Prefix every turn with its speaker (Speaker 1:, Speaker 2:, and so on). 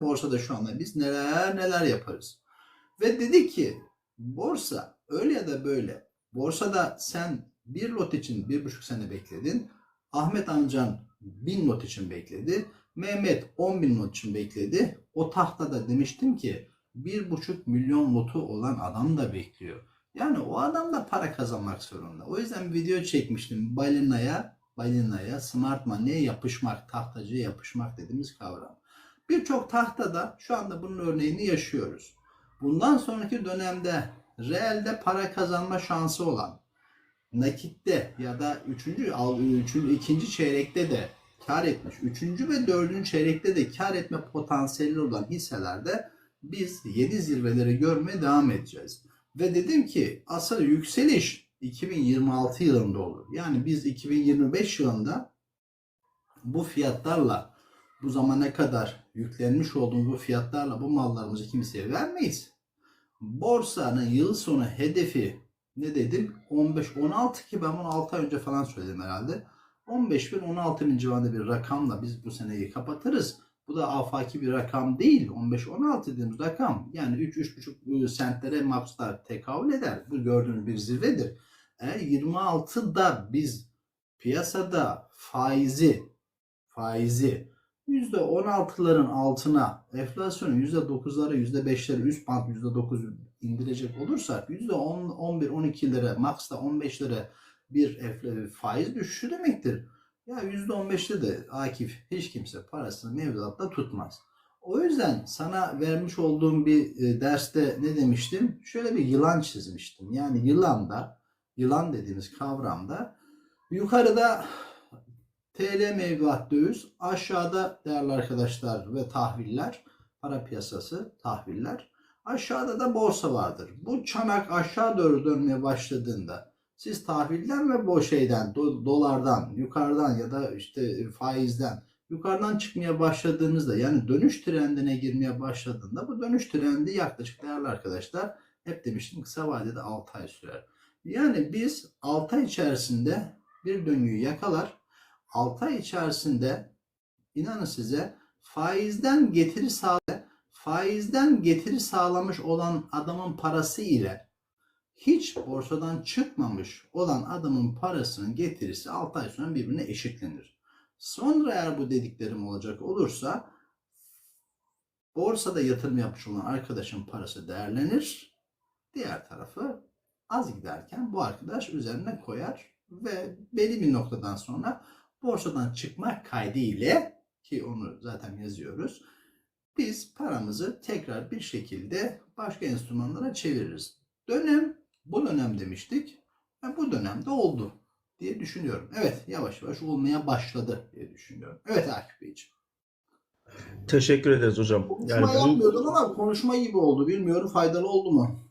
Speaker 1: borsada şu anda biz neler neler yaparız. Ve dedi ki borsa öyle ya da böyle borsada sen bir lot için bir buçuk sene bekledin. Ahmet amcan bin lot için bekledi. Mehmet 10 bin lot için bekledi. O tahtada demiştim ki bir buçuk milyon lotu olan adam da bekliyor. Yani o adam da para kazanmak zorunda. O yüzden video çekmiştim. Balinaya, balinaya, smart money'e yapışmak, tahtacıya yapışmak dediğimiz kavram. Birçok tahtada şu anda bunun örneğini yaşıyoruz. Bundan sonraki dönemde reelde para kazanma şansı olan nakitte ya da üçüncü, al- üçüncü, ikinci çeyrekte de kar etmiş, üçüncü ve dördüncü çeyrekte de kar etme potansiyeli olan hisselerde biz yedi zirveleri görmeye devam edeceğiz. Ve dedim ki asıl yükseliş 2026 yılında olur. Yani biz 2025 yılında bu fiyatlarla bu zamana kadar yüklenmiş olduğumuz bu fiyatlarla bu mallarımızı kimseye vermeyiz. Borsanın yıl sonu hedefi ne dedim? 15 16 ki ben bunu 6 ay önce falan söyledim herhalde. 15 bin 16 bin civarında bir rakamla biz bu seneyi kapatırız. Bu da afaki bir rakam değil. 15-16 dediğimiz rakam. Yani 3-3,5 sentlere mapslar tekabül eder. Bu gördüğünüz bir zirvedir. Eğer 26'da biz piyasada faizi faizi %16'ların altına enflasyonu %9'lara %5'lere üst band %9 indirecek olursak %10, 11, 12'lere max da 15'lere bir faiz düşüşü demektir. Ya %15'te de Akif hiç kimse parasını mevduatta tutmaz. O yüzden sana vermiş olduğum bir e, derste ne demiştim? Şöyle bir yılan çizmiştim. Yani yılanda, yılan dediğimiz kavramda yukarıda TL mevduat döviz, aşağıda değerli arkadaşlar ve tahviller, para piyasası, tahviller. Aşağıda da borsa vardır. Bu çanak aşağı doğru dönmeye başladığında siz tahvilden ve bu şeyden, do- dolardan, yukarıdan ya da işte faizden yukarıdan çıkmaya başladığınızda yani dönüş trendine girmeye başladığında bu dönüş trendi yaklaşık değerli arkadaşlar hep demiştim kısa vadede 6 ay sürer. Yani biz 6 ay içerisinde bir döngüyü yakalar 6 ay içerisinde inanın size faizden getiri sağ faizden getiri sağlamış olan adamın parası ile hiç borsadan çıkmamış olan adamın parasının getirisi 6 ay sonra birbirine eşitlenir. Sonra eğer bu dediklerim olacak olursa borsada yatırım yapmış olan arkadaşın parası değerlenir. Diğer tarafı az giderken bu arkadaş üzerine koyar ve belli bir noktadan sonra borsadan çıkma kaydı ile ki onu zaten yazıyoruz. Biz paramızı tekrar bir şekilde başka enstrümanlara çeviririz. Dönem bu dönem demiştik ve bu dönemde oldu diye düşünüyorum. Evet yavaş yavaş olmaya başladı diye düşünüyorum. Evet Akif Beyciğim.
Speaker 2: Teşekkür ederiz hocam. Yani
Speaker 1: Konuşma
Speaker 2: bu
Speaker 1: yapmıyordum ama konuşma gibi oldu. Bilmiyorum faydalı oldu mu?